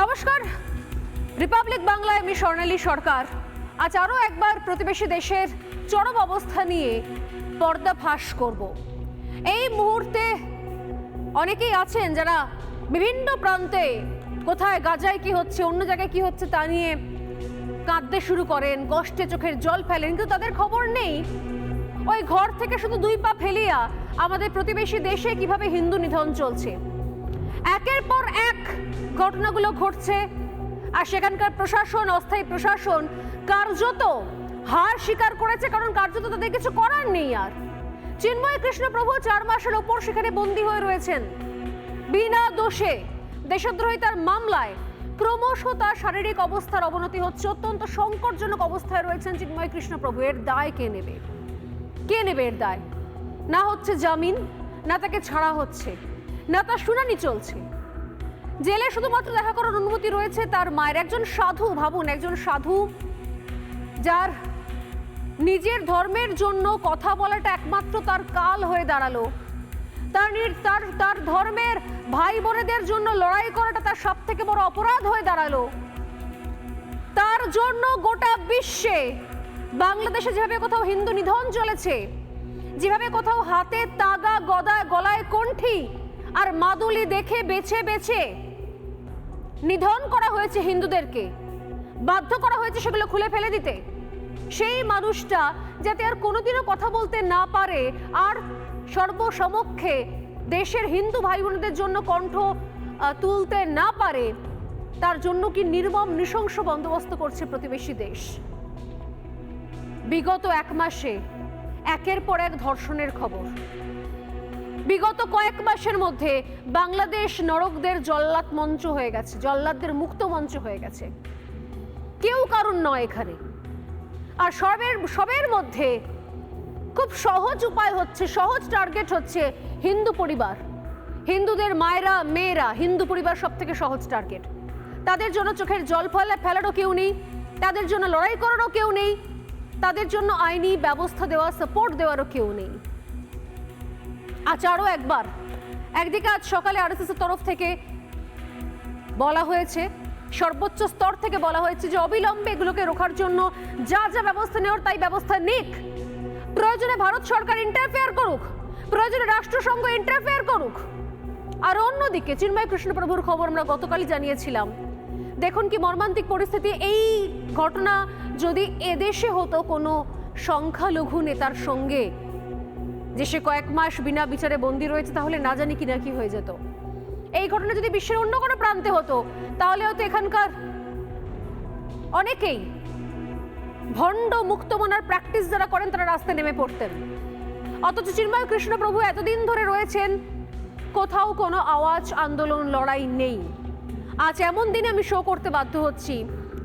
নমস্কার। রিপাবলিক বাংলায় আমি স্বর্ণালী সরকার। আজ আরও একবার প্রতিবেশী দেশের চরম অবস্থা নিয়ে পর্দা ফাঁস করব। এই মুহূর্তে অনেকেই আছেন যারা বিভিন্ন প্রান্তে কোথায় গাজায় কি হচ্ছে, অন্য জায়গায় কি হচ্ছে তা নিয়ে কাঁদতে শুরু করেন, কষ্টে চোখের জল ফেলেন। কিন্তু তাদের খবর নেই। ওই ঘর থেকে শুধু দুই পা ফেলিয়া আমাদের প্রতিবেশী দেশে কীভাবে হিন্দু নিধন চলছে? একের পর এক ঘটনাগুলো ঘটছে, আর সেখানকার প্রশাসন, অস্থায়ী প্রশাসন কার্যত হার স্বীকার করেছে, কারণ কার্যত তাদের কিছু করার নেই আর। চিন্ময় কৃষ্ণপ্রভু চার মাসের ওপর সেখানে বন্দী হয়ে রয়েছেন। বিনা দোষে দেশদ্রোহিতার মামলায় ক্রমশ তার শারীরিক অবস্থার অবনতি হচ্ছে, অত্যন্ত সংকটজনক অবস্থায় রয়েছেন চিন্ময় কৃষ্ণপ্রভু। এর দায় কে নেবে? কে নেবে এর দায়? না হচ্ছে জামিন, না তাকে ছাড়া হচ্ছে। না, তার শুনানি চলছে। জেলে শুধুমাত্র দেখা করার অনুমতি রয়েছে তার মায়ের। একজন সাধু, ভাবুন, একজন সাধু, যার নিজের ধর্মের জন্য কথা বলাটা একমাত্র তার কাল হয়ে দাঁড়াল। তার তার তার ধর্মের ভাই বোনেদের জন্য লড়াই করাটা তার সব থেকে বড় অপরাধ হয়ে দাঁড়াল। তার জন্য গোটা বিশ্বে বাংলাদেশে যেভাবে কোথাও হিন্দু নিধন চলেছে, যেভাবে কোথাও হাতে তাগা গদা গলায় কণ্ঠি আর মাদুলি দেখে বেছে বেছে নিধন করা হয়েছে হিন্দুদেরকে। বাধ্য করা হয়েছে সেগুলো খুলে ফেলে দিতে। সেই মানুষটা যাতে আর কোনোদিনও কথা বলতে না পারে, আর সর্বসমক্ষে দেশের হিন্দু ভাই বোনদের জন্য কণ্ঠ তুলতে না পারে, তার জন্য কি নির্মম নৃশংস বন্দোবস্ত করছে প্রতিবেশী দেশ? বিগত এক মাসে একের পর এক ধর্ষণের খবর। বিগত কয়েক মাসের মধ্যে বাংলাদেশ নরকদের জল্লাদ মঞ্চ হয়ে গেছে, জল্লাদদের মুক্ত মঞ্চ হয়ে গেছে। কেউ কারণ নয় এখানে। আর সবের সবের মধ্যে খুব সহজ উপায় হচ্ছে, সহজ টার্গেট হচ্ছে হিন্দু পরিবার। হিন্দুদের মায়েরা, মেয়েরা, হিন্দু পরিবার সব থেকে সহজ টার্গেট তাদের জন্য চোখের জল ফেলা, ফেলারও কেউ নেই, তাদের জন্য লড়াই করারও কেউ নেই, তাদের জন্য আইনি ব্যবস্থা দেওয়া সাপোর্ট দেওয়ারও কেউ নেই। আজ আরও একবার। একদিকে আজ সকালে আরএসএস এর তরফ থেকে বলা হয়েছে, সর্বোচ্চ স্তর থেকে বলা হয়েছে যে অবিলম্বে এগুলোকে রোখার জন্য যা যা ব্যবস্থা নেওয়ার তাই ব্যবস্থা নিক। প্রয়োজনে ভারত সরকার ইন্টারফেয়ার করুক, প্রয়োজনে রাষ্ট্রসংঘ ইন্টারফেয়ার করুক। আর অন্যদিকে চিন্ময় কৃষ্ণপ্রভুর খবর আমরা গতকালই জানিয়েছিলাম। দেখুন কি মর্মান্তিক পরিস্থিতি, এই ঘটনা যদি এদেশে হতো কোনো সংখ্যালঘু নেতার সঙ্গে যে সে কয়েক মাস বিনা বিচারে বন্দি রয়েছে, তাহলে না জানি কি না কি হয়ে যেত। এই ঘটনা যদি বিশ্বের অন্য কোনো প্রান্তে হতো, তাহলে হয়তো এখানকার অনেকেই ভণ্ড মুক্তমনার প্র্যাকটিস যারা করেন, তারা রাস্তায় নেমে পড়তেন। অথচ চিন্ময় কৃষ্ণপ্রভু এতদিন ধরে রয়েছেন, কোথাও কোনো আওয়াজ আন্দোলন লড়াই নেই। আজ এমন দিনে আমি শো করতে বাধ্য হচ্ছি,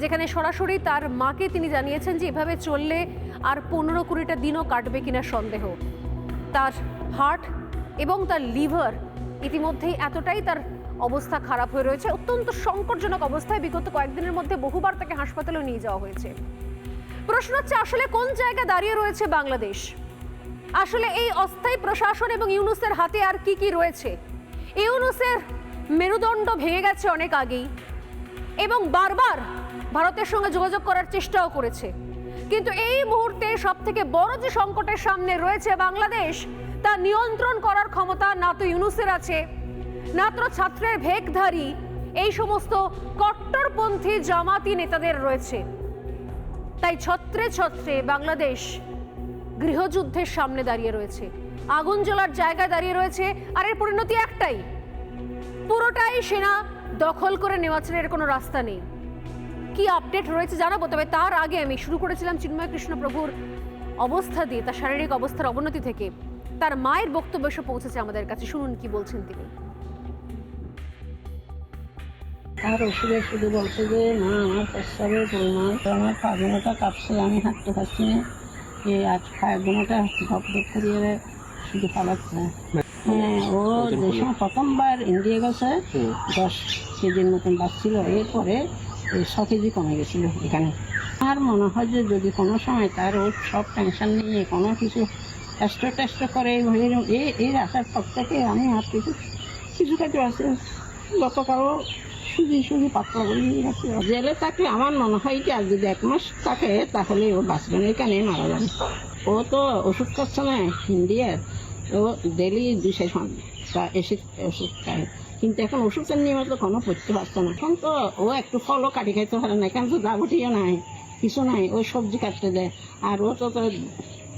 যেখানে সরাসরি তার মাকে তিনি জানিয়েছেন যে এভাবে চললে আর পনেরো কুড়িটা দিনও কাটবে কিনা সন্দেহ। তার হার্ট এবং তার লিভার ইতিমধ্যেই এতটাই তার অবস্থা খারাপ হয়ে রয়েছে। অত্যন্ত সংকটজনক অবস্থায় বিগত কয়েকদিনের মধ্যে বহুবার তাকে হাসপাতালেও নিয়ে যাওয়া হয়েছে। প্রশ্ন হচ্ছে, আসলে কোন জায়গায় দাঁড়িয়ে রয়েছে বাংলাদেশ? আসলে এই অস্থায়ী প্রশাসন এবং ইউনুসের হাতে আর কি কি রয়েছে? ইউনুসের মেরুদণ্ড ভেঙে গেছে অনেক আগেই এবং বারবার ভারতের সঙ্গে যোগাযোগ করার চেষ্টাও করেছে। কিন্তু এই মুহূর্তে সব থেকে বড় যে সংকটের সামনে রয়েছে বাংলাদেশ, তা নিয়ন্ত্রণ করার ক্ষমতা না তো ইউনুসের আছে। না তো ছাত্রের ভেকধারী, এই সমস্ত কট্টরপন্থী জামাতি নেতাদের রয়েছে। তাই ছত্রে ছত্রে বাংলাদেশ গৃহযুদ্ধের সামনে দাঁড়িয়ে রয়েছে। আগুন জ্বলার জায়গায় দাঁড়িয়ে রয়েছে, আর এর পরিণতি একটাই। পুরোটাই সেনা দখল করে নেওয়া ছাড়া এর কোনো রাস্তা নেই। কি আপডেট রয়েছে জানাব? তবে তার আগে আমি শুরু করেছিলাম চিন্ময় কৃষ্ণপ্রভুর অবস্থা দিয়ে তার শারীরিক অবস্থার অবনতি থেকে। তার মায়ের বক্তব্য এসে পৌঁছেছে আমাদের কাছে। শুনুন কি বলছেন তিনি। আর ওষুধে শুধু বলছে যে মা আমার প্রস্রাবের পরিমাণ আমার কাঁপছে আমি হাঁটতে পারছি না। যে আজ ধপ ধপ করিয়ে শুধু পালাচ্ছে। হ্যাঁ ও যে সময় প্রথমবার ইন্ডিয়া গেছে দশ কেজির মতন বাঁচছিল এরপরে এই ছ কেজি কমে গেছিল এখানে। আর মনে হয় যে যদি কোনো সময় তার ওর সব টেনশন নিয়ে কোনো কিছু টেস্ট টেস্ট করে এই- এই আসার পর থেকে আমি আর কিছু কিছু কিছু আছে। গতকালও সুজি সুজি নিয়ে গেছে। জেলে থাকলে আমার মনে হয় কি আর যদি এক মাস থাকে, তাহলে ও বাঁচবে না এখানে মারা যাবে। ও তো ওষুধ খাচ্ছে না ইন্ডিয়ার ও ডেলি দুশো তা এসে ওষুধ খায়। কিন্তু এখন ওষুধের নিয়মিত কোনো পড়তে পারছে না। এখন তো ও একটু ফলও কাটি খাইতে পারে না এখানে তো দাবটিও নাই, কিছু নাই, ওই সবজি কাটতে দেয়। আর ও তো তো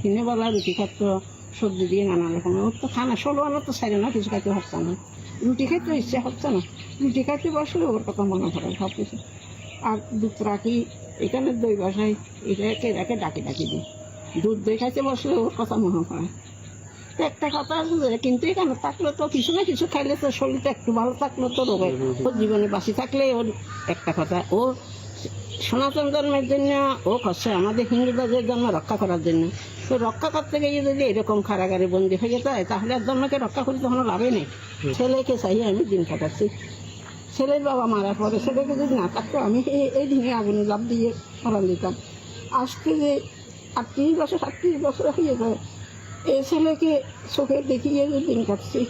দিনে বেলা রুটি খাচ্ছ সবজি দিয়ে নানা রকম। ওর তো খানা ষোলো আনা তো সাইডে না, কিছু খাইতে পারছে না। রুটি খাইতে ইচ্ছা হচ্ছে না। রুটি খাইতে বসলে ওর কথা মনে পড়ে সব কিছু আর দুধ রাখি, এখানে দই বসাই, এটাকে রেখে ডাকি ডাকি দিই। দুধ দই খাইতে বসলে ওর কথা মনে পড়ে। তো একটা কথা আছে যে, কিন্তু এখানে থাকলে তো কিছু না কিছু খাইলে তো শরীরটা একটু ভালো থাকলে তো রোগে। ওর জীবনে বাঁচি থাকলে ওর একটা কথা ও সনাতন ধর্মের জন্য ও করছে আমাদের হিন্দুদের জন্য রক্ষা করার জন্য। তো রক্ষা করতে গিয়ে যদি এরকম কারাগারে বন্দি হয়ে যেতে হয় তাহলে আর ধর্মকে রক্ষা করতে কোনো লাভই নেই। ছেলেকে চাই আমি দিন কাটাচ্ছি। ছেলের বাবা মারার পরে ছেলেকে যদি না থাকতো আমি এই- এই দিনে আগুনে লাভ দিয়ে ফলান দিতাম। আজকে যে আটত্রিশ বছর সাতত্রিশ বছর হয়ে যায় এই ছেলেকে চোখে দেখিয়ে দিন কাটছি।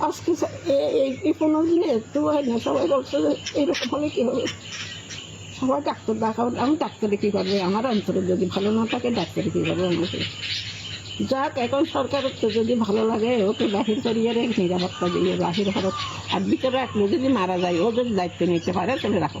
আজকে এই- পনেরো দিনে একটু হয় না, সবাই বলছে যে হলে কী হবে? সবাই ডাক্তার দেখাও আমি ডাক্তারে কী করবে আমার অন্তরে যদি ভালো না থাকে, ডাক্তারে কী করবে আমাকে? যাক, এখন সরকারের তো যদি ভালো লাগে, ওকে বাহির করিয়ে রে নিরাপত্তা দিয়ে বাহির হরক আর ভিতরে রাখলে যদি মারা যায়, ও যদি দায়িত্ব নিতে পারে, তাহলে রাখো।